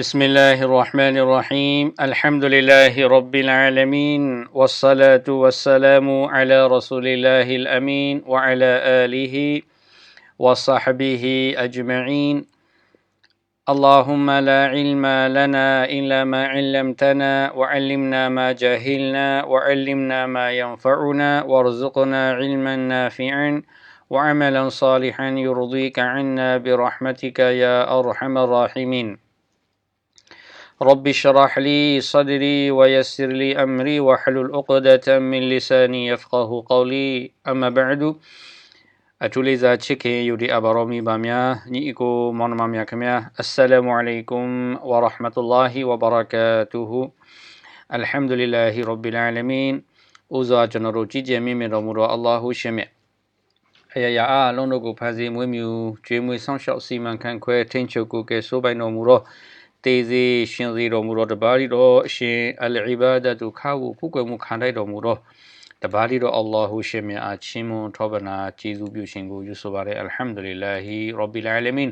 بسم الله الرحمن الرحيم الحمد لله رب العالمين والصلاة والسلام على رسول الله الأمين وعلى آله وصحبه أجمعين اللهم لا علم لنا إلا ما علمتنا وعلمنا ما جهلنا وعلمنا ما ينفعنا وارزقنا علما نافعا وعملا صالحا يرضيك عنا برحمتك يا أرحم الراحمين رب اشرح لي صدري ويسر لي أمري واحلل عقدة من لساني يفقه قولي أما بعد အထူးလေးစားချစ်ခင်ယူဒီအဘာရောမီပါများညီအကိုမောင်နှမများခင်ဗျာအစ္စလာမ်အလိုင်ကွမ်ဝရဟမတုလာဟီဝဘရကာတူဟူအလ်ဟမ်ဒူလ illah ရဘ်ဘီလ်အာလမင်ဦးစွာကျွန်တော်တို့ကြည်ကြဲမိမြတော်မူသောအလ္လာဟူရှင်မြတ်အယရာအလုံးတို့ကိုဖန်ဆီးမွေးမြူကျွေးမွေးဆောင်းရှောက်စီမံခန့်ခွဲထိန်းချုပ်ကိုကဲဆိုးပိုင်တော်မူသော တေစီရှင်စီတော်မူသောတပါးရီတော်အရှင်အလ်အီဘာဒတ်ခါဝဖုကွယ်မှုခံထိုက်တော်မူသောတပါးရီတော့အလ္လာဟူရှင်မြတ်အချင်းမွန်ထောပနာကျေးဇူးပြုရှင်ကိုယူဆိုပါရအလ်ဟမ်ဒူလ illah ရဘ်ဘီလ်အာလမင်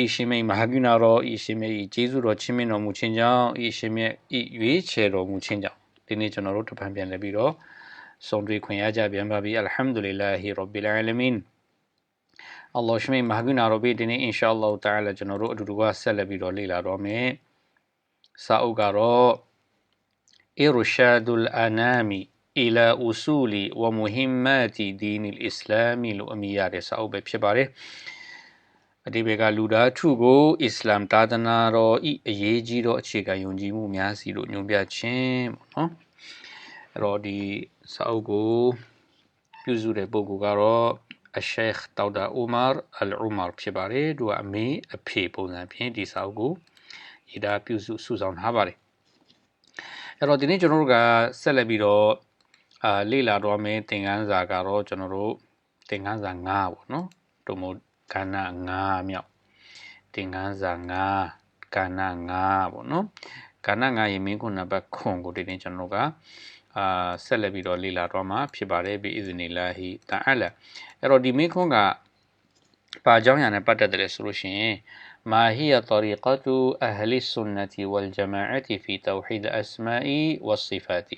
ဤရှင်မေမဟာကုနာတော်ဤရှင်မေဤကျေးဇူးတော်ချင်းမင်းတော်မူခြင်းကြောင့်ဤရှင်မေဤရွေးချယ်တော်မူခြင်းကြောင့်ဒီနေ့ကျွန်တော်တို့တပံပြန်လည်းပြီးတော့ဆုံတွေ့ခွင့်ရကြပြန်ပါပြီအလ်ဟမ်ဒူလ illah ရဘ်ဘီလ်အာလမင် အလ္လာဟ်ရှင်မေမဟာကုနာတော်ပြီဒီနေ့အင်ရှာအလ္လာဟ်တာလာကျွန်တော်တို့အတူတူကဆက်လက်ပြီးတော့လေ့လာတော့မယ်စာအုပ်ကတော့ إرشاد الأنام إلى أصول ومهمات دين الإسلام လို့အမည်ရတဲ့စာအုပ်ပဲဖြစ်ပါတယ်အတိဘေကလူသားထုကိုအစ္စလာမ်သာသနာတော်ဤအရေးကြီးသောအခြေခံယုံကြည်မှုများစီလို့ညွှန်ပြခြင်းပေါ့နော်အဲ့တော့ဒီစာအုပ်ကိုပြုစုတဲ့ပုဂ္ဂိုလ်ကတော့ အရှိခ်တောက်တာအူမာအလ်အူမာဖြစ်ပါတယ်သူကအမေအဖေပုံစံဖြင့်ဒီစာအုပ်ကိုရေးသားပြုစုစုဆောင်ထားပါတယ်အဲ့တော့ဒီနေ့ကျွန်တော်တို့ကဆက်လက်ပြီးတော့အာလေ့လာတော့မယ့်သင်ခန်းစာကတော့ကျွန်တော်တို့သင်ခန်းစာ9ပေါ့နော်ဒုမို့ကဏ္ဍ9မြောက်သင်ခန်းစာ9ကဏ္ဍ9ပေါ့နော်ကဏ္ဍ9ရေမင်းခုနံပါတ်ခွန်ကိုဒီနေ့ကျွန်တော်တို့ကအာ ဆက်လက်ပြီးတော့လေ့လာတော့မှာဖြစ်ပါတယ်ဘီအစ်ဇနီလာဟီတာအလာအဲ့တော့ဒီမင်းခွန်ကပါအကြောင်းအရာနဲ့ပတ်သက်တယ်ဆိုလို့ရှိရင် ما هي طريقة أهل السنة والجماعة في توحيد الأسماء والصفات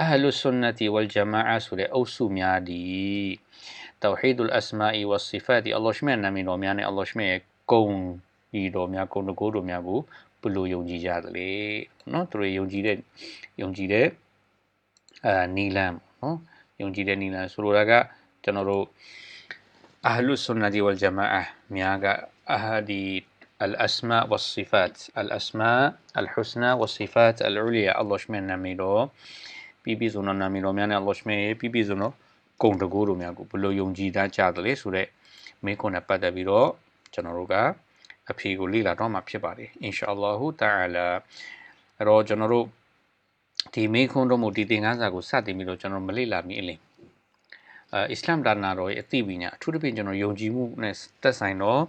أهل السنة والجماعة سورة أو سميادي توحيد الأسماء والصفات الله شمع نمي رومياني الله شمع كون ဒီတော်များကုံတကိုးတော်များကိုဘလို့ယုံကြည်ကြသ အာနီလမ်နော်ယုံကြည်တဲ့နီလမ်ဆိုလိုတာကကျွန်တော်တို့အဟလုဆွန်နဒီဝလ်ဂျမာအာများကအဟာဒီ الأسماء والصفات الأسماء الحسنى والصفات العليا الله شمن نميرو ပြီးပြီးဆုံးတော့နာမည်တော်များနဲ့အလ္လာဟ်ရှမေပြီးပြီးဆုံးတော့ဂုံတကူတို့များကိုဘလို့ယုံကြည်သားကြတယ်လေဆိုတော့မင်းကိုနဲ့ပတ်သက်ပြီးတော့ကျွန်တော်တို့ကအဖြေကိုလေ့လာတော့မှာဖြစ်ပါတယ်အင်ရှာအလ္လာဟူတာအလာအဲ့တော့ကျွန်တော်တို့ ဒီမင်းခွန်းတို့မို့ဒီသင်ခန်းစာကိုစတင်ပြီးတော့ကျွန်တော်မလေ့လာမိအလင်းအဲအစ္စလာမ်ဒါနာတော်ရဲ့အသိပညာအထူးသဖြင့်ကျွန်တော်ယုံကြည်မှုနဲ့သက်ဆိုင်တော့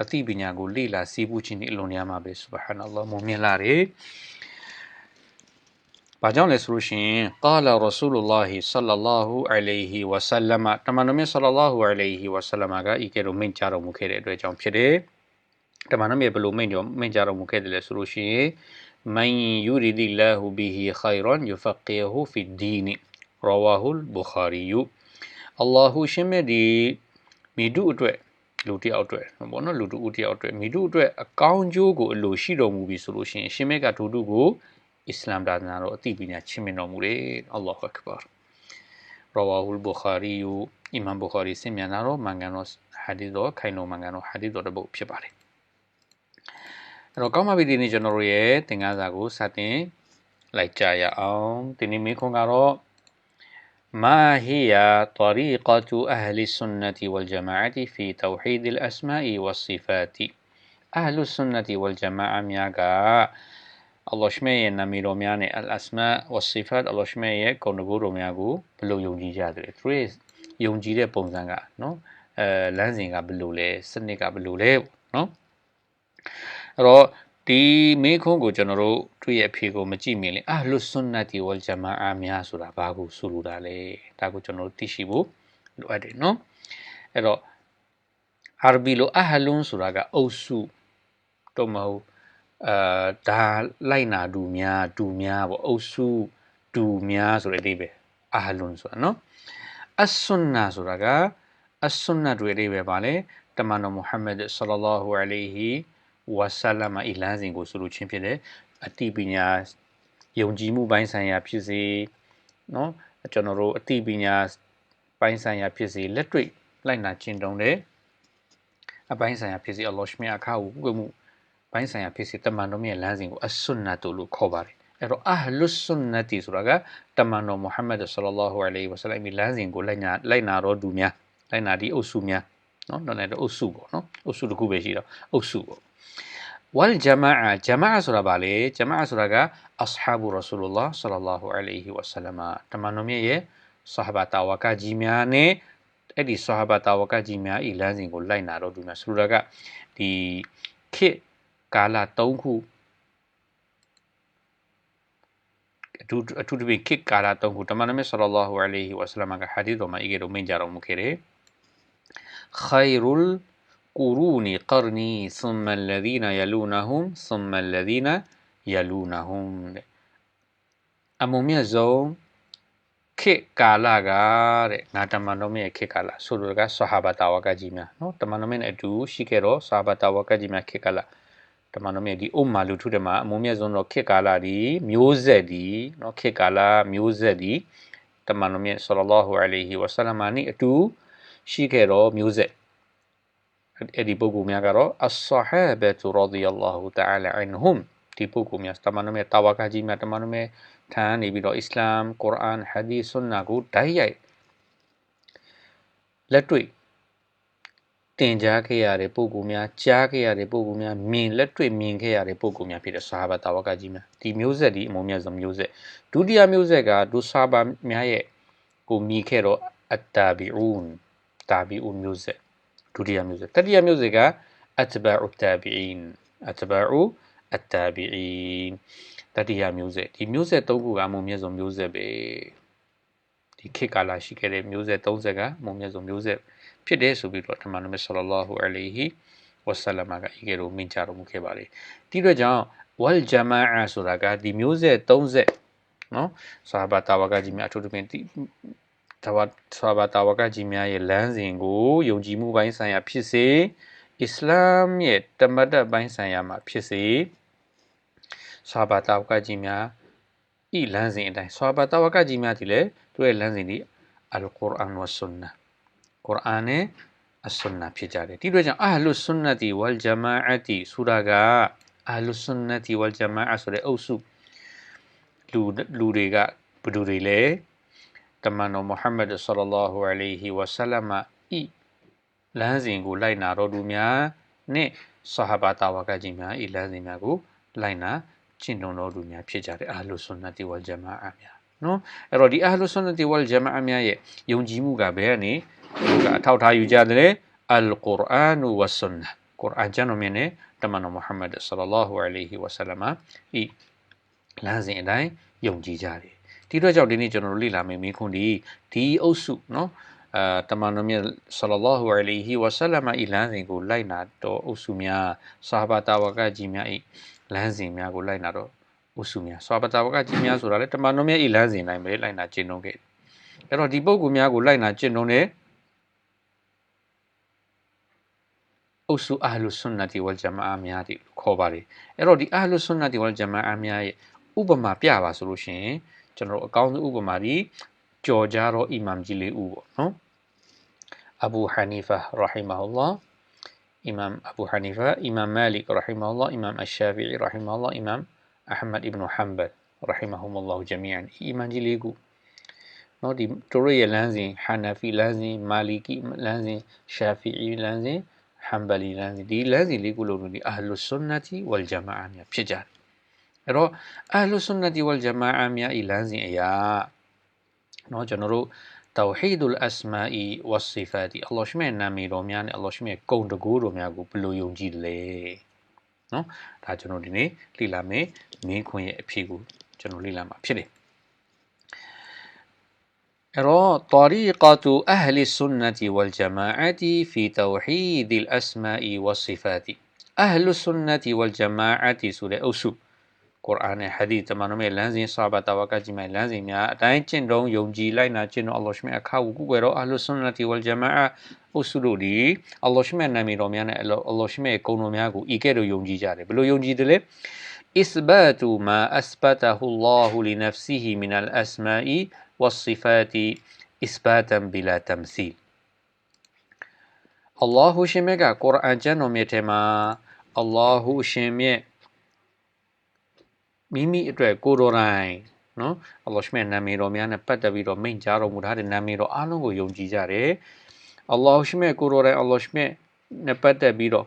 အသိပညာကိုလေ့လာစီးပူးခြင်းဒီအလုံးရမှာပဲဆူဘဟာနအလ္လာဟ်မုံမြင်လာတယ်ဘာကြောင့်လဲဆိုလို့ရှိရင်ကာလာရဆူလူလာဟီဆလလာဟူအလိုင်ဟီဝဆလမတမန်တော်မြတ်ဆလလာဟူအလိုင်ဟီဝဆလမကဤကဲ့သို့မိန့်ကြားတော်မူခဲ့တဲ့အတွက်ကြောင့်ဖြစ်တယ်တမန်တော်မြတ်ဘယ်လိုမိန့်တော်မိန့်ကြားတော်မူခဲ့တယ်လဲဆိုလို့ရှိရင် မန်ယူရီဒီလာဟူဘီဟီခိုင်ရန်ယူဖကီဟူဖီဒီနီရဝါဟူလ်ဘူခါရီယူအလ္လာဟူရှင်မြတ်ဒီမိဒုအတွက်လူတယောက်အတွက်ဘောနော်လူတူဦးတယောက်အတွက်မိဒုအတွက်အကောင်းကျိုးကိုအလိုရှိတော်မူပြီဆိုလို့ရှိရင်ရှင်မြတ်ကဒုတုကိုအစ္စလာမ်ဒါသနာတော်အသိပညာချစ်မြတ်တော်မူတယ်အလ္လာဟူအက်ဘာရဝါဟူလ်ဘူခါရီယူအီမမ်ဘူခါရီဆင်မြန်တော်မန်ကန်တော်ဟာဒီတော်ခိုင်တော်မန်ကန်တော်ဟာဒီတော်တပုတ်ဖြစ်ပါတယ် အဲ့တော့ကောင်းပါပြီဒီနေ့ကျွန်တော်တို့ရဲ့သင်ခန်းစာကိုစတင်လိုက်ကြရအောင်ဒီနေ့မိခွန်းကတော့ ما هي طريقة أهل السنة والجماعة في توحيد الأسماء والصفات أهل السنة والجماعة مياغا အလ္လာဟ်ရှမေရဲ့နာမည်တော်များနဲ့အလ်အစမာဝဆီဖတ်အလ္လာ ဟ်ရှမေရဲ့ဂုဏ်တကူတော်များကိုဘယ်လိုယုံကြည်ကြသလဲသူတို့ယုံကြည်တဲ့ပုံစံကနော်အဲလမ်းစဉ်ကဘယ်လိုလဲစနစ်ကဘယ်လိုလဲနော်အဲ့တော့ဒီမေခွန်းကိုကျွန်တော်တို့သူ့ရဲ့အဖြေကိုမကြည့်မြင်လေအာလုဆွန်နတီဝလ်ဂျမာအာများဆိုတာဘာကိုဆိုလိုတာလဲဒါကိုကျွန်တော်တို့သိရှိဖို့လိုအပ်တယ်နော်အဲ့တော့အာရဘီလိုအဟလွန်ဆိုတာကအုပ်စုတော့မဟုတ်အာဒါလိုက်နာတူများတူများပေါ့အုပ်စုတူများဆိုတဲ့အဓိပ္ပာယ်အာလွန်ဆိုတာနော်အဆွန်နာဆိုတာကအဆွန်နာတွေအဓိပ္ပာယ်ပါလေတမန်တော်မုဟမ္မဒ်ဆလလောဟူအလိုင်ဟီ ဝါဆလမ်အီလန်စဉ်ကိုဆိုလိုချင်းဖြစ်တယ်အတိပညာယုံကြည်မှုပိုင်းဆိုင်ရာဖြစ်စေနော်ကျွန်တော်တို့အတိပညာပိုင်းဆိုင်ရာဖြစ်စေလက်တွေ့လိုက်နာကျင့်သုံးတဲ့အပိုင်းဆိုင်ရာဖြစ်စေအလ္လာဟ်မြတ်အခါကိုကုမှုပိုင်းဆိုင်ရာဖြစ်စေတမန်တော်မြတ်လမ်းစဉ်ကိုအဆွန်နာတို့လို့ခေါ်ပါတယ်အဲ့တော့အဟလုဆွန်နတီဆိုတာကတမန်တော်မုဟမ္မဒ်ဆလလောဟူအလိုင်ဝဆလမ်လမ်းစဉ်ကိုလိုက်နာလိုက်နာတော်သူများလိုက်နာဒီအုပ်စုများနော်တော့လည်းအုပ်စုပေါ့နော်အုပ်စုတစ်ခုပဲရှိတော့အုပ်စုပေါ့ wal jamaa jamaa ဆိုတာဗာလေ jamaa ဆိုတာက ashabu rasulullah sallallahu alaihi wasallam တမန်တော်မြတ်ရဲ့ sahaba တာဝကကြီးများနဲ့အဲ့ဒီ sahaba တာဝကကြီးများဤလမ်းစဉ်ကိုလိုက်နာတော့သူများဆိုတာကဒီခေတ်ကာလ၃ခုအထူးအထူးတပိခေတ်ကာလ၃ခုတမန်တော်မြတ် sallallahu alaihi wasallam ကဟာဒီသ်တော်မှာဤကိတော့မင်ကြတော်မူခဲ့တယ် khairul القرون قرني ثم الذين يلونهم ثم الذين يلونهم အမုံမြတ်ဆုံးခေတ်ကာလကတဲ့ငါတမန်တော်မြတ်ခေတ်ကာလဆိုလိုကဆဟာဘတာဝကကြီးများနော်တမန်တော်မြတ်နဲ့အတူရှိခဲ့တော့ဆဟာဘတာဝကကြီးများခေတ်ကာလတမန်တော်မြတ်ဒီအုမ္မာလူထုတွေမှာအမုံမြတ်ဆုံးတော့ခေတ်ကာလဒီမျိုးဆက်ဒီနော်ခေတ်ကာလမျိုးဆက်ဒီတမန်တော်မြတ်ဆလလောဟူအလိုင်ဟီဝဆလမ်နီအတူရှိခဲ့တော့မျိုးဆက် အဲ့ဒီပုဂ္ဂိုလ်များကတော့အဆဟာဘတ်ရဒီအလာဟူတအာလာအန်ဟွမ်ဒီပုဂ္ဂိုလ်များတမန်တော်မြတ်တာဝကကြီးများတမန်တော်မြတ်ထမ်းနေပြီးတော့အစ္စလာမ်ကုရ်အာန်ဟာဒီစ်ဆွန်နာကိုဓာတ်ရိုက်လက်တွေ့တင်ကြားခဲ့ရတဲ့ပုဂ္ဂိုလ်များကြားခဲ့ရတဲ့ပုဂ္ဂိုလ်များမြင်လက်တွေ့မြင်ခဲ့ရတဲ့ပုဂ္ဂိုလ်များဖြစ်တဲ့ဆာဟာဘတာဝကကြီးများဒီမျိုးဆက်ဒီအမုံမြတ်ဆုံးမျိုးဆက်ဒုတိယမျိုးဆက်ကဒုဆာဘာများရဲ့ကိုမြင်ခဲ့တော့အတ္တာဘီအူန်တာဘီအူန်မျိုးဆက် ဒုတိယမျိုးဆက်တတိယမျိုးဆက်ကအတ်ဘာအူတာဘီအင်အတ်ဘာအူအတ်တာဘီအင်တတိယမျိုးဆက်ဒီမျိုးဆက်၃ခုကအမုံမြတ်ဆုံးမျိုးဆက်ပဲဒီခေတ်ကာလရှိခဲ့တဲ့မျိုးဆက်၃ဆက်ကမုံမြတ်ဆုံးမျိုးဆက်ဖြစ်တယ်ဆိုပြီးတော့တမန်တော်မြတ်ဆလလောဟူအလိုင်ဟီဝဆလမကဤကဲလို့မိန့်ကြတော်မူခဲ့ပါလေဒီတော့ကြောင့်ဝလ်ဂျမာအာဆိုတာကဒီမျိုးဆက်၃ဆက်နော်ဆာဘာတာဝကကြီးများအထူးသဖြင့် ဒါဝဆာဘာတာဝကကြီးများရဲ့လမ်းစဉ်ကိုယုံကြည်မှုပိုင်းဆိုင်ရာဖြစ်စေအစ္စလာမ်ရဲ့တမတ်တပိုင်းဆိုင်ရာမှာဖြစ်စေဆာဘာတာဝကကြီးများဤလမ်းစဉ်အတိုင်းဆာဘာတာဝကကြီးများဒီလေသူရဲ့လမ်းစဉ်ဒီအလ်ကုရ်အာန်ဝဆွန်နာကုရ်အာန်နဲ့အဆွန်နာဖြစ်ကြတယ်ဒီလိုကြောင့်အဟလုဆွန်နတီဝလ်ဂျမာအတီဆိုတာကအဟလုဆွန်နတီဝလ်ဂျမာအဆိုတဲ့အုပ်စုလူလူတွေကဘယ်သူတွေလဲ တမန်တော်မုဟမ္မဒ်ဆလလောဟူအလိုင်ဟီဝဆလမဤလမ်းစဉ်ကိုလိုက်နာတော်သူများနဲ့ဆဟာဘာတာဝကကြီးများဤလမ်းစဉ်များကိုလိုက်နာကျင့်တော်တော်သူများဖြစ်ကြတယ်အာလုဆွန်နတီဝလ်ဂျမာအများနော်အဲ့တော့ဒီအာလုဆွန်နတီဝလ်ဂျမာအများရဲ့ယုံကြည်မှုကဘယ်ကနေကအထောက်ထားယူကြတယ်အလ်ကုရ်အာန်ဝဆွန်နာကုရ်အာန်ကျမ်းတော်မြတ်နဲ့တမန်တော်မုဟမ္မဒ်ဆလလောဟူအလိုင်ဟီဝဆလမဤလမ်းစဉ်အတိုင်းယုံကြည်ကြတယ် ဒီတော့ကြောင့်ဒီနေ့ကျွန်တော်တို့လေ့လာမယ့်မိခွန်းဒီဒီအုပ်စုနော်အာတမန်တော်မြတ်ဆလလောဟူအလိုင်ဟီဝဆလမဤလမ်းစဉ်ကိုလိုက်နာတော့အုပ်စုများဆာဟာဘာတာဝကကြီးများဤလမ်းစဉ်များကိုလိုက်နာတော့အုပ်စုများဆာဟာဘာတာဝကကြီးများဆိုတာလေတမန်တော်မြတ်ဤလမ်းစဉ်တိုင်းပဲလိုက်နာကျင့်သုံးခဲ့အဲ့တော့ဒီပုဂ္ဂိုလ်များကိုလိုက်နာကျင့်သုံးတဲ့အုပ်စုအာလုဆွန်နတီဝလ်ဂျမာအာများတိခေါ်ပါတယ်အဲ့တော့ဒီအာလုဆွန်နတီဝလ်ဂျမာအာများရဲ့ဥပမာပြပါဆိုလို့ရှိရင် ကျွန်တော်အကောင်းဆုံးဥပမာဒီကြော်ကြတော့အီမမ်ကြီးလေးဦးပေါ့နော်အဘူဟာနီဖာရဟီမဟူလာအီမမ်အဘူဟာနီဖာအီမမ်မာလီကရဟီမဟူလာအီမမ်အရှာဖီရဟီမဟူလာအီမမ်အဟမဒ်အီဘနဟမ်ဘတ်ရဟီမဟူမလာဂျမီအန်အီမမ်ကြီးလေးကူနော်ဒီတို့ရဲ့လမ်းစဉ်ဟာနာဖီလမ်းစဉ်မာလီကီလမ်းစဉ်ရှာဖီအီလမ်းစဉ်ဟမ်ဘလီလမ်းစဉ်ဒီလမ်းစဉ်လေးခုလုံးဒီအဟလုဆွန်နတီဝလ်ဂျမာအာများဖြစ်ကြတယ် Pero Ahlus Sunnati wal Jama'a mia ilazi ya. No januru tauhidul asma'i was sifati. Allah shme na mi ro mia ne Allah shme kong de gu ro mia gu blu yong ji le. နော်ဒါကျွန်တော်ဒီနေ့လေ့လာမယ်မင်းခွန်ရဲ့အဖြစ်ကိုကျွန်တော်လေ့လာမှာဖြစ်တယ်အဲ့တော့ طريقة أهل السنة والجماعة في توحيد الأسماء والصفات أهل السنة والجماعة سورة أوسو ကုရ်အာန်နဲ့ဟာဒီသ်တမန်တော်မြတ်လမ်းစဉ်ဆာဘတာဝကကြီးမဲ့လမ်းစဉ်များအတိုင်းကျင့်တုံးယုံကြည်လိုက်နာကျင့်တော့အလ္လာဟ်ရှမြတ်အခါကိုကုကွယ်တော့အဟလုဆွန်နတီဝလ်ဂျမာအုပ်စုတို့ဒီအလ္လာဟ်ရှမြတ်နာမည်တော်များနဲ့အလ္လာဟ်ရှမြတ်ကုံတော်များကိုဤကဲ့သို့ယုံကြည်ကြတယ်ဘယ်လိုယုံကြည်တယ်လဲ إثبات ما أثبته الله لنفسه من الأسماء والصفات إثباتا بلا تمثيل အလ္လာဟူရှင်မြတ်ကကုရ်အာန်ကျ မ်းတော်မြတ်ထဲမှာအလ္လာဟူရှင်မြတ်မိမိအတွက်ကိုယ်တော်တိုင်နော်အလ္လာဟ်ရှင်မြတ်နာမည်တော်များနဲ့ပတ်သက်ပြီးတော့မိန့်ကြားတော်မူထားတဲ့နာမည်တော်အားလုံးကိုယုံကြည်ကြတယ်အလ္လာဟူရှင်မြတ်ကိုယ်တော်တိုင်အလ္လာဟ်ရှင်မြတ်နဲ့ပတ်သက်ပြီးတော့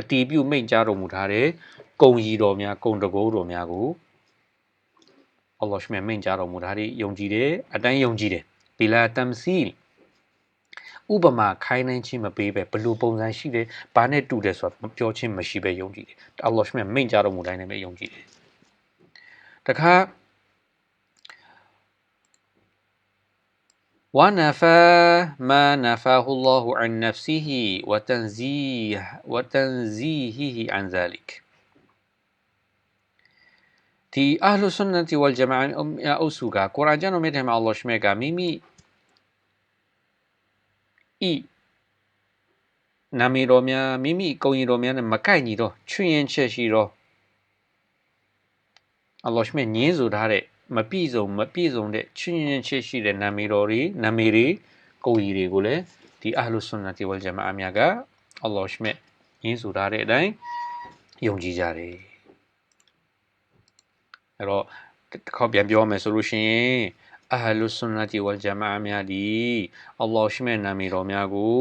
အတီးပြုမိန့်ကြားတော်မူထားတဲ့ကုံကြီးတော်များကုံတကိုးတော်များကိုအလ္လာဟ်ရှင်မြတ်မိန့်ကြားတော်မူထားတဲ့ယုံကြည်တယ်အတိုင်းယုံကြည်တယ်ဘီလာတမ်စီလ်ဥပမာခိုင်းနိုင်ခြင်းမပေးပဲဘလို့ပုံစံရှိတယ်ဘာနဲ့တူတယ်ဆိုတာပြောချင်းမရှိပဲယုံကြည်တယ်အလ္လာဟ်ရှင်မိန့်ကြတော်မူတိုင်းနဲ့ပဲယုံကြည်တယ် تكها. ونفى ما نفاه الله عن نفسه وتنزيه وتنزيهه عن ذلك. تي أهل السنة والجماعة أوسوغا قرآن كوراجانو ميرهم الله شميغا ميمي إي نامي روميا ميمي كوني روميا نمكايني رو چوين چشي رو အလ္လာဟ်ရှမြတ်ကမိမိဤနာမည်တော်များမိမိကုံရင်တော်များနဲ့မကိုက်ညီတော့ချွင်ရင်ချက်ရှိတော့အလ္လာဟ်မြတ်ညင်းဆိုထားတဲ့မပြည့်စုံမပြည့်စုံတဲ့ချွင်ရင်ချက်ရှိတဲ့နာမည်တော်တွေနာမည်တွေကုံကြီးတွေကိုလည်းဒီအဟ်လုဆွန်နတီဝလ်ဂျမာအများကအလ္လာဟ်မြတ်ညင်းဆိုထားတဲ့အတိုင်းယုံကြည်ကြတယ်အဲ့တော့တစ်ခေါက်ပြန်ပြောမယ်ဆိုလို့ရှိရင်အဟလုဆွန်နတီဝလ်ဂျမာများဒီအလ္လာဟ်ရှိမဲ့နာမည်တော်များကို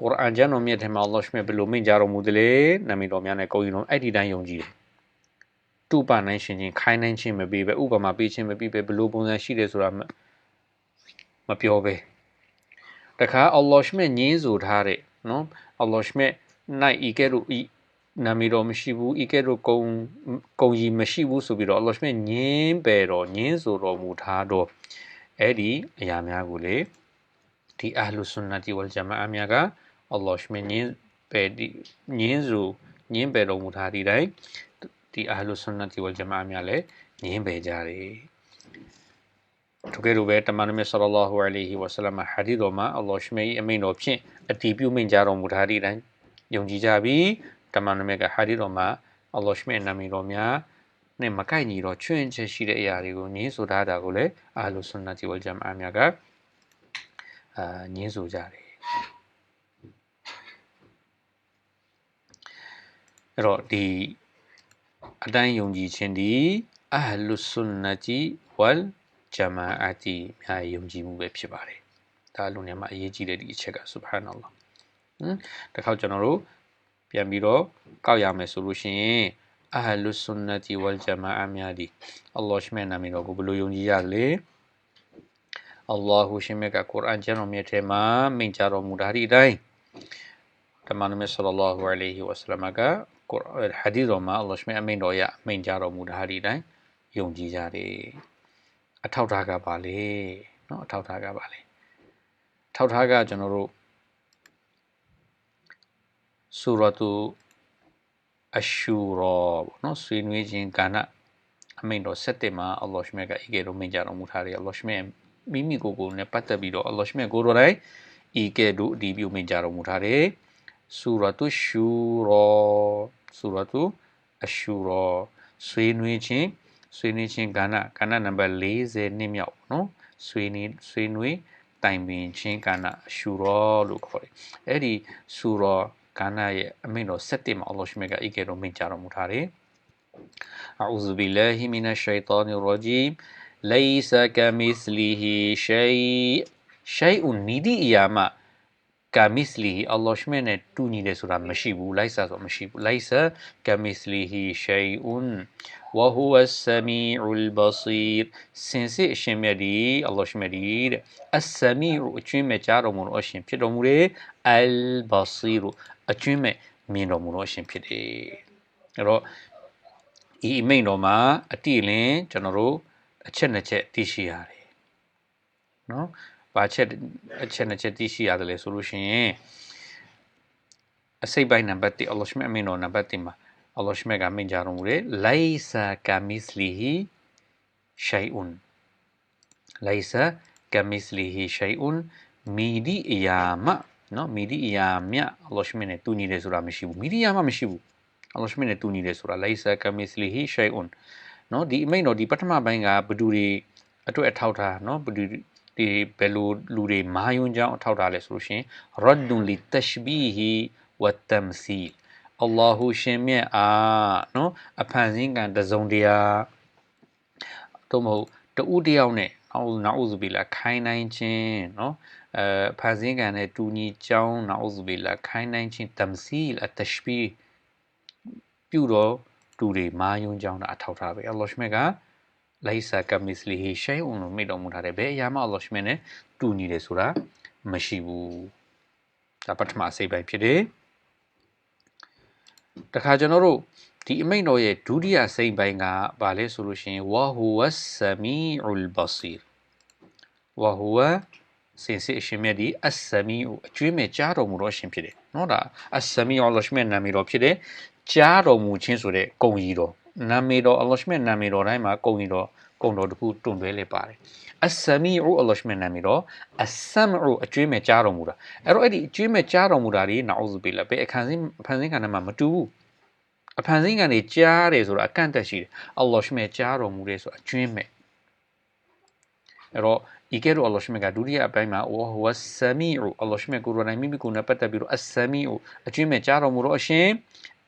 ကုရ်အာန်ကျမ်းတော်မြတ်ထဲမှာအလ္လာဟ်ရှိမဲ့ဘယ်လိုမိန့်ကြားတော်မူသလဲနာမည်တော်များနဲ့ကိုယ်ရင်တော်အဲ့ဒီတိုင်းယုံကြည်တယ် တူပါနိုင်ရှင်ချင်းခိုင်းနိုင်ချင်းမပြီးပဲဥပမာပေးချင်းမပြီးပဲဘယ်လိုပုံစံရှိတယ်ဆိုတာမပြောပဲတခါအလ္လာဟ်ရှိမဲ့ညင်းဆိုထားတဲ့နော်အလ္လာဟ်ရှိမဲ့နိုင်ဤကဲ့သို့ဤနာမည်တော်မရှိဘူးဤကဲ့သို့ကုံကုံကြီးမရှိဘူးဆိုပြီးတော့အလ္လာဟ်မြတ်ညင်းပယ်တော်ညင်းဆိုတော်မူထားတော့အဲ့ဒီအရာများကိုလေဒီအဟ်လုဆွန်နတီဝလ်ဂျမာအများကအလ္လာဟ်မြတ်ညင်းပယ်ဒီညင်းဆိုညင်းပယ်တော်မူထားဒီတိုင်း ဒီအဟ်လုဆွန်နတီဝလ်ဂျမာအများလည်းညင်းပယ်ကြတယ်ထိုကဲ့သို့ပဲတမန်တော်မြတ်ဆလ္လာဟူအလိုင်ဟီဝါဆလမ်ဟာဒီတော်မှာအလ္လာဟ်မြတ်၏အမိန့်တော်ဖြင့်အတည်ပြုမိန့်ကြားတော်မူထားသည့်တိုင်းယုံကြည်ကြပြီးတမန်တော်မြတ်ကဟာဒီတော်မှာအလ္လာဟ်ရှမြတ်နာမည်တော်များနဲ့မကိုက်ညီတော့ချွင့်ချက်ရှိတဲ့အရာတွေကိုညင်းဆိုထားတာကိုလည်းအာလုဆွန်နတီဝလ်ဂျမ်အာများကအာညင်းဆိုကြတယ်အဲ့တော့ဒီ အတိုင်းယုံကြည်ခြင်းဒီအဟလုဆွန်နတီဝလ်ဂျမာအတီများယုံကြည်မှုပဲဖြစ်ပါတယ်ဒါလူနေမှာအရေးကြီးတဲ့ဒီအချက်ကဆူဘဟာနလ္လာဟ်ဟမ်တခါကျွန်တော်တို့ပြန်ပြီးတော့ကောက်ရမယ်ဆိုလို့ရှိရင်အဟလုဆွန်နတီဝလ်ဂျမာအများဒီအလ္လာဟ်ရှမေနာမည်တော်ကိုဘယ်လိုယုံကြည်ရလဲအလ္လာဟူရှင်မြတ်ကကုရ်အာန်ကျမ်းတော်မြတ်ထဲမှာမိန့်ကြားတော်မူတာဒီအတိုင်းတမန်တော်မြတ်ဆလ္လာလဟူအလိုင်ဟီဝဆလမ်က ကုရ်အာန်ဟာဒီသ်တော်မှာအလ္လာဟ်ရှင်အမိန်တော်ရအမိန်ကြတော်မူတာဒီတိုင်းယုံကြည်ကြတယ်အထောက်ထားကပါလေနော်အထောက်ထားကပါလေထောက်ထားကကျွန်တော်တို့ဆူရတူအရှူရောပေါ့နော်ဆွေးနွေးခြင်းကာဏအမိန်တော်၁၁မှာအလ္လာဟ်ရှင်ကအီကေတော်မင်ကြတော်မူထားတယ်အလ္လာဟ်ရှင်မိမိကိုယ်ကိုယ်နဲ့ပတ်သက်ပြီးတော့အလ္လာဟ်ရှင်ကိုယ်တော်တိုင်အီကေတို့အဒီပြုမင်ကြတော်မူထားတယ်။ ဆူရတူရှူရောဆူရတူအရှူရောဆွေးနွေးခြင်းဆွေးနွေးခြင်းကဏ္ဍကဏ္ဍနံပါတ်40နှစ်မြောက်နော်ဆွေးနွေးဆွေးနွေးတိုင်ပင်ခြင်းကဏ္ဍရှူရောလို့ခေါ်တယ်အဲ့ဒီဆူရောကာနာရဲ့အမိန့်တော်7မှာအလ္လာဟ်ရှိမြတ်ကဤကဲ့သို့မိန့်ကြားတော်မူထားတယ်။ أعوذ بالله من الشيطان الرجيم ليس كمثله شيء شيء နီဒီအရာမှ ကမစ်လီအလ္လာဟ်ရှမေနဲ့တူညီတယ်ဆိုတာမရှိဘူးလိုက်စာဆိုမရှိဘူးလိုက်စာကမစ်လီဟီရှိအွန်ဝဟူဝဆမီအူလ်ဘဆီရစင်စစ်အရှင်မြတ်ဒီအလ္လာဟ်ရှမေဒီတဲ့အဆမီရအကျွင်းမဲ့ကြားတော်မူသောအရှင်ဖြစ်တော်မူတယ်အလ်ဘဆီရအကျွင်းမဲ့မြင်တော်မူသောအရှင်ဖြစ်တယ်အဲ့တော့ဤအမိန်တော်မှာအတိလင်းကျွန်တော်တို့အချက်နှစ်ချက်သိရှိရတယ်နော် ဘာချက်အချက်နှစ်ချက်သိရှိရတယ်လဲဆိုလို့ရှိရင်အစိတ်ပိုင်းနံပါတ်1အလ္လာဟ်ရှမြတ်အမိန်တော်နံပါတ်1မှာအလ္လာဟ်ရှမြတ်ကမိန့်ကြားတော်မူတယ်လိုင်ဆာကာမစ္စလီဟီရှိုင်အွန်လိုင်ဆာကာမစ္စလီဟီရှိုင်အွန်မီဒီအယာမနော်မီဒီအယာမြအလ္လာဟ်ရှမြတ်နဲ့တူညီတယ်ဆိုတာမရှိဘူးမီဒီအယာမမရှိဘူးအလ္လာဟ်ရှမြတ်နဲ့တူညီတယ်ဆိုတာလိုင်ဆာကာမစ္စလီဟီရှိုင်အွန်နော်ဒီအမိန်တော်ဒီပထမပိုင်းကဘဒူတွေအတွက်အထောက်ထားနော်ဘဒူ ဒီဘယ်လိုလူတွေမာယွန်းကြောင်းအထောက်ထားလဲဆိုလို့ရှင်ရဒ်ဒွန်လီတရှဘီဟီဝတ်တမ်စီအလ္လာဟူရှင်မြတ်အားနော်အဖန်ဆင်းကံတစုံတရာတော့မဟုတ်တူတယောက်နဲ့အော်နာဥဇဘီလာခိုင်းနိုင်ခြင်းနော်အဲဖန်ဆင်းကံနဲ့တူညီကြောင်းနာဥဇဘီလာခိုင်းနိုင်ခြင်းတမ်စီအတရှဘီပြုတော့တူတွေမာယွန်းကြောင်းတာအထောက်ထားပဲအလ္လာဟ်ရှမြတ်က လိုက်ဆာကမစ္စလီဟီရှိုင်အွန်လို့မိတ်တော်မူထားတယ်ဘယ်အရာမှအလ္လာဟ်ရှမြတ်နဲ့တူညီတယ်ဆိုတာမရှိဘူးဒါပထမအစိပ်ပိုင်းဖြစ်တယ်တခါကျွန်တော်တို့ဒီအမိန့်တော်ရဲ့ဒုတိယစိပ်ပိုင်းကဘာလဲဆိုလို့ရှိရင်ဝါဟူဝဆမီအူလ်ဘဆီဝါဟူဝစင်စစ်အရှင်မြတ်ဒီအဆမီအကျွေးမဲ့ကြားတော်မူတော့ရှင်ဖြစ်တယ်နော်ဒါအဆမီအလ္လာဟ်ရှမြတ်နာမည်တော်ဖြစ်တယ်ကြားတော်မူခြင်းဆိုတဲ့ဂုံကြီးတော် နာမည်တော်အလ္လာဟ်ရှမြတ်နာမည်တော်တိုင်းမှာဂုံကြီးတော်ဂုံတော်တစ်ခုတွန့်တွဲလေပါတယ်အဆမီအူအလ္လာဟ်ရှမြတ်နာမည်တော်အဆမ်အူအကျွေးမဲ့ကြားတော်မူတာအဲ့တော့အဲ့ဒီအကျွေးမဲ့ကြားတော်မူတာဒီနာအူဇူဘီလာပဲအခန်းစင်းဖန်စင်းကဏ္ဍမှာမတူဘူးအဖန်စင်းကနေကြားတယ်ဆိုတာအကန့်အသတ်ရှိတယ်အလ္လာဟ်ရှမြတ်ကြားတော်မူတယ်ဆိုအကျွေးမဲ့အဲ့တော့ဤကဲ့သို့အလ္လာဟ်ရှမြတ်ကဒုတိယအပိုင်းမှာဝဟဝဆမီအူအလ္လာဟ်ရှမြတ်ကိုယ်တော်တိုင်မိမိကိုယ်နဲ့ပတ်သက်ပြီးတော့အဆမီအူအကျွေးမဲ့ကြားတော်မူတော့အရှင်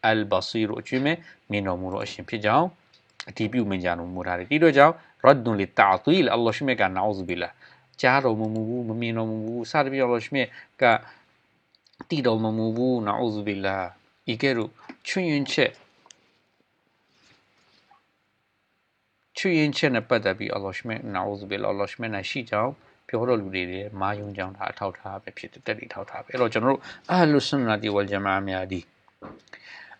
အလ်ဘဆီရူအကျွေးမဲ့မြင်တော်မူတော့အရှင်ဖြစ်ကြောင်းအတည်ပြုမြင်ကြတော်မူထားတယ်ဒီတော့ကြောင့်ရဒ်ဒွန်လီတာသီလအလ္လာဟ်ရှမြတ်ကနာအူဇူဘီလာကြားတော်မမူဘူးမမြင်တော်မူဘူးစသဖြင့်အလ္လာဟ်ရှမြတ်ကတည်တော်မမူဘူးနာအူဇူဘီလာဤကဲ့သို့ချွင်ရင်ချက်ချွင်ရင်ချက်နဲ့ပတ်သက်ပြီးအလ္လာဟ်ရှမြတ်နာအူဇူဘီလာအလ္လာဟ်ရှမြတ်နဲ့ရှိကြောင်းပြောတော်လူတွေတွေမာယုံကြောင်းဒါအထောက်ထားပဲဖြစ်တဲ့တက်ပြီးထောက်ထားပဲအဲ့တော့ကျွန်တော်တို့အာလုဆွန်နာတီဝလ်ဂျမာအများဒီ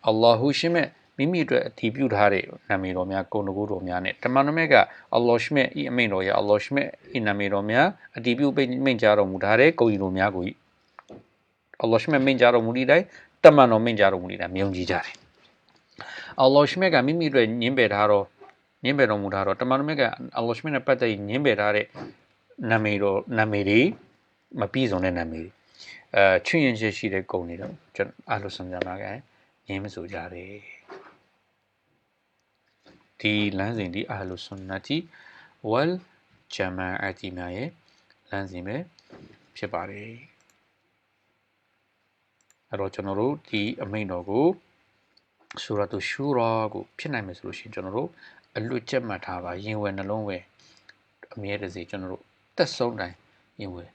အလ္လာဟူရှမြတ်မိမိအတွက်အတည်ပြုထားတဲ့နာမည်တော်များဂုဏ်တကူတော်များနဲ့တမန်တော်မြတ်ကအလ္လာဟ်ရှမြတ်ဤအမိန်တော်ရအလ္လာဟ်ရှမြတ်ဤနာမည်တော်များအတည်ပြုမိန့်ကြားတော်မူထားတဲ့ဂုဏ်ကြီးတော်များကိုအလ္လာဟ်ရှမြတ်မိန့်ကြားတော်မူသည့်တိုင်တမန်တော်မိန့်ကြားတော်မူသည့်တိုင်မြုံကြည်ကြတယ်အလ္လာဟ်ရှမြတ်ကမိမိအတွက်ညင်းပယ်ထားတော့ညင်းပယ်တော်မူထားတော့တမန်တော်မြတ်ကအလ္လာဟ်ရှမြတ်နဲ့ပတ်သက်ညင်းပယ်ထားတဲ့နာမည်တော်နာမည်တွေမပြည့်စုံတဲ့နာမည်တွေအဲချွင့်ရင်ရှိတဲ့ဂုဏ်တွေတော့ကျွန်တော်အားလို့ဆုံးကြပါက ညင်းမဆိုကြတယ်ဒီလမ်းစဉ်ဒီအာလုဆွန်နတီဝလ်ဂျမာအတီများရဲ့လမ်းစဉ်ပဲဖြစ်ပါတယ်အဲ့တော့ကျွန်တော်တို့ဒီအမိန့်တော်ကိုဆူရတ်ရှူရာကိုဖြစ်နိုင်မယ်ဆိုလို့ရှိရင်ကျွန်တော်တို့အလွတ်ချက်မှတ်ထားပါရင်ဝယ်နှလုံးဝယ်အမြဲတစေကျွန်တော်တို့တက်ဆုံးတိုင်းရင်ဝယ်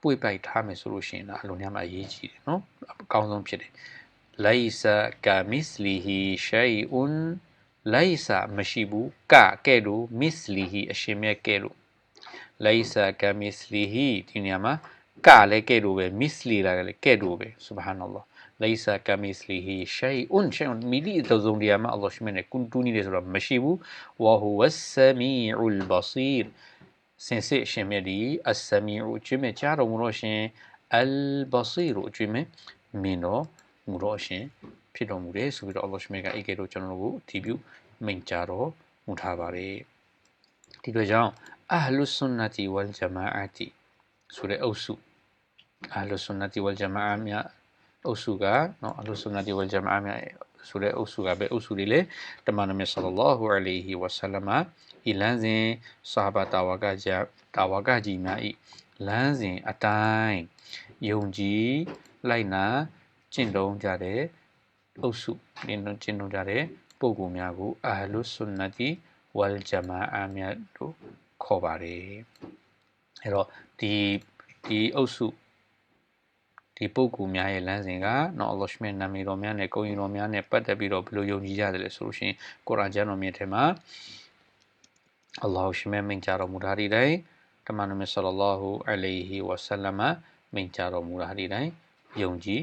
ပွေပိုက်ထားမယ်ဆိုလို့ရှိရင်အလုံးများမှအရေးကြီးတယ်နော်အကောင်းဆုံးဖြစ်တယ် လိုက်ဆာကာမစ္စလီဟီရှိုင်အွန်လိုက်စာမရှိဘူးကကဲ့လို့မစ္စလီဟီအရှင်မြတ်ကဲ့လို့လိုက်စာကမစ္စလီဟီဒီနေရာ မှာကလည်းကဲ့လို့ပဲမစ္စလီလာလည်းကဲ့လို့ပဲဆူဘဟာနလ္လာလိုက်စာကမစ္စလီဟီရှိုင်အွန်ရှိုင်မီလီတုံဒီယာမှာအလ္လာဟ်ရှမနဲ့ကွန်တူနီတယ်ဆိုတော့မရှိဘူးဝဟူဝဆမီအူလ်ဘဆီရ်စင်စစ်ရှင်မြတ်ဒီအဆမီအူကျွေးမဲ့ကြားတော်မူတော့ရှင်အလ်ဘဆီရ်ကျွေးမဲ့မင်းတော်မူတော့ရှင်ဖြစ်တော်မူတယ်ဆိုပြီးတော့အလ္လာဟ်ရှမေကအေကေတို့ကျွန်တော်တို့ကိုအတည်ပြုမိန့်ကြားတော်မူထားပါတယ်ဒီလိုကြောင့်အဟလုဆွန်နတီဝလ်ဂျမာအတီဆိုတဲ့အုပ်စုအဟလုဆွန်နတီဝလ်ဂျမာအမြအုပ်စုကနော်အဟလုဆွန်နတီဝလ်ဂျမာအမြဆိုတဲ့အုပ်စုကပဲအုပ်စုတွေလေတမန်တော်မြတ်ဆလလောဟူအလိုင်ဟီဝဆလမ်ဤလမ်းစဉ်ဆာဘာတာဝကကြတာဝကကြီးများဤလမ်းစဉ်အတိုင်းယုံကြည်လိုက်နာ ကျင့်သုံးကြတဲ့အုပ်စုကျင့်သုံးကျင့်သုံးကြတဲ့ပုဂ္ဂိုလ်များကိုအာလုဆွန်နတီဝလ်ဂျမာအာများတို့ခေါ်ပါတယ်အဲ့တော့ဒီဒီအုပ်စုဒီပုဂ္ဂိုလ်များရဲ့လမ်းစဉ်ကနော်အလ္လာဟ်ရှ်မြတ်နာမည်တော်များနဲ့ဂုဏ်တော်များနဲ့ပတ်သက်ပြီးတော့ဘယ်လိုယုံကြည်ရတယ်လဲဆိုလို့ရှိရင်ကုရ်အာန်ကျမ်းတော်မြတ်ထဲမှာအလ္လာဟ်ရှ်မြတ်မိန့်ကြားတော်မူထားတဲ့တိုင်တမန်တော်မြတ်ဆလလောဟူအလိုင်ဟီဝဆလမ်မိန့်ကြားတော်မူထားတဲ့တိုင်ယုံကြည်